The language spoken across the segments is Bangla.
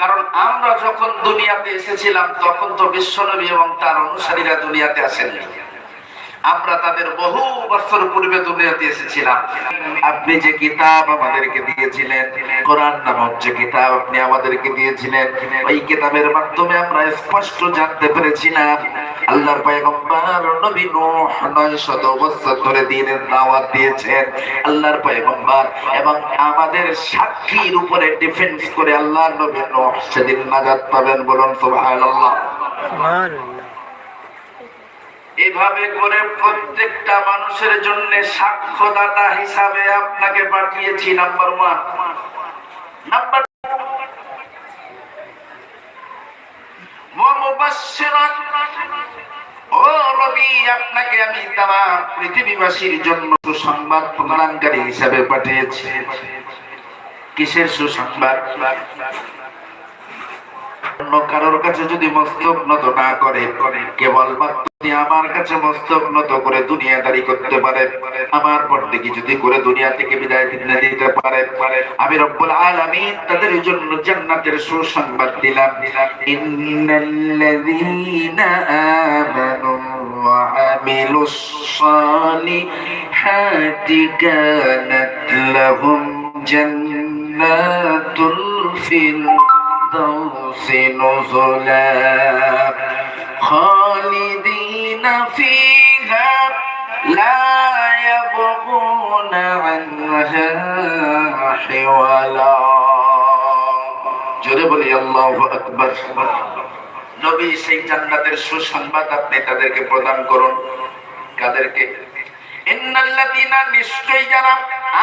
কারণ আমরা যখন দুনিয়াতে এসেছিলাম, তখন তো বিশ্বনবী এবং তার অনুসারীরা দুনিয়াতে আসেননি। আমরা তাদের বহু বছর পূর্বে দুনিয়াতে এসেছিলাম। আপনি যে কিতাব আমাদেরকে দিয়েছিলেন, কোরআন নামক যে কিতাব আপনি আমাদেরকে দিয়েছিলেন, ওই কিতাবের মাধ্যমে আমরা স্পষ্ট জানতে পেরেছিলাম আল্লাহর পয়গম্বর নবী নূহ 900 বছর ধরে দ্বীনের দাওয়াত দিয়েছেন। আল্লাহর পয়গম্বর এবং আমাদের সাক্ষীর উপরে ডিফেন্স করে আল্লাহর নবী নূহ সেদিন নাজাত পাবেন বলুন সুবহানাল্লাহ। এভাবে করে প্রত্যেকটা মানুষের জন্য সাক্ষ্যদাতা হিসাবে আপনাকে পাঠিয়েছি নাম্বার ওয়ান নাম্বার আপনাকে আমি তাম পৃথিবীবাসীর জন্য সুসংবাদ প্রদানকারী হিসাবে পাঠিয়েছি। কিসের সুসংবাদ? অন্য কারোর কাছে যদি মস্তক নত না করে কেবল মাত্র আমার কাছে মস্তক করে দুনিয়াদারি করতে পারে। আমার বন্দেগী যদি করে দুনিয়া থেকে বিদায় দিতে পারে। আমি রব্বুল আলামিন তাদের জন্য জান্নাতের সুসংবাদ দিলাম। نزلا خالدين فيها لا يبغون عنها حولا জোরে বলি আল্লাহু আকবার নবী সেই জান্নাতের সুসংবাদ আপনি তাদেরকে প্রদান করুন কাদেরকে ইন্নাল্লাযীনা নিশ্চয়ই যারা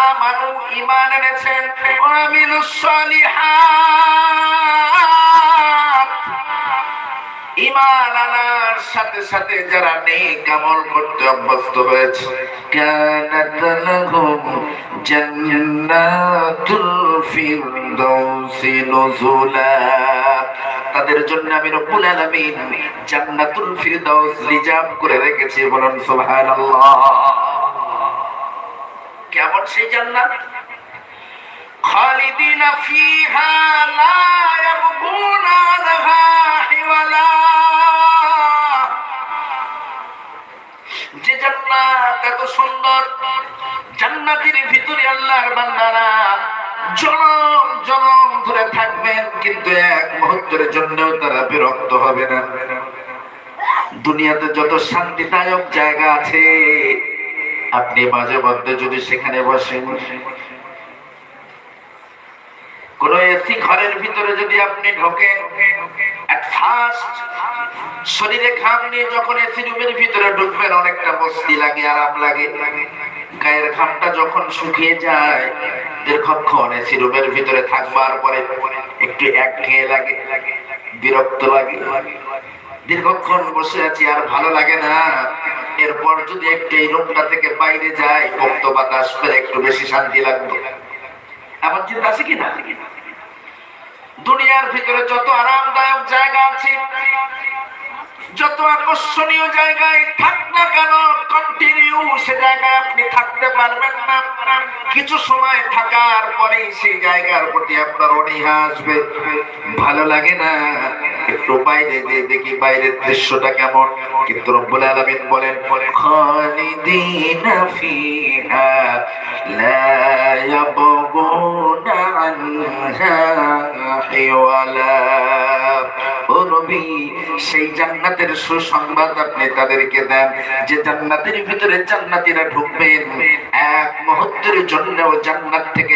আমানু ঈমান এনেছেন ওয়া আমিলুস সালিহাত সাথে সাথে যারা করতে অভ্যস্ত হয়েছে তাদের জন্য আমি রব্বুল জান্নাতুল রিজার্ভ করে রেখেছি, বলুন কেমন সেই জান্নাত? খালিদিন ফিহা লা ইয়াবগুনা আনহা হিওয়ালা এত সুন্দর। জান্নাতের ভিতরে আল্লাহর বান্দারা জনম জনম ধরে থাকবেন, কিন্তু এক মুহূর্তের জন্যও তারা বিরক্ত হবে না। দুনিয়াতে যত শান্তিদায়ক জায়গা আছে, আপনি মাঝে মধ্যে যদি সেখানে বসেন, কোন এসি ঘরের ভিতরে যদি আপনি ঢোকেন ফার্স্ট শরীরে ঘাম নিয়ে যখন এসি রুমের ভিতরে ঢুকবেন, অনেকটা বস্তি লাগে, আরাম লাগে। গায়ের ঘামটা যখন শুকিয়ে যায়, দীর্ঘক্ষণ এসি রুমের ভিতরে থাকবার পরে একটু একঘেয়ে লাগে, বিরক্ত লাগে। দীর্ঘক্ষণ বসে আছি, আর ভালো লাগে না। এরপর যদি একটু এই রুমটা থেকে বাইরে যাই, মুক্ত বাতাস পেলে একটু বেশি শান্তি লাগবে এমন চিন্তা আছে কি না দুনিয়ার ভিতরে যত আরামদায়ক জায়গা আছে যত আকর্ষণীয় জায়গায় থাক না কেন কন্টিনিউ সে জায়গায় আপনি থাকতে পারবেন না। কিছু সময় থাকার পরেই সেই জায়গার প্রতি আপনার অনীহা আসবে। ভালো লাগে না? একটু বাইরে দেখি বাইরের দৃশ্যটা কেমন। কিন্তু রব্বুল বলেন, খালিদিনা ফিহা লা ইয়াবগুনা সেই জান্নাতের সুসংবাদ আপনি তাদেরকে দেন। যে জান্নাতের ভিতরে জান্নাতিরা ঢুকবেন, এক মুহূর্তের জন্য জান্নাত থেকে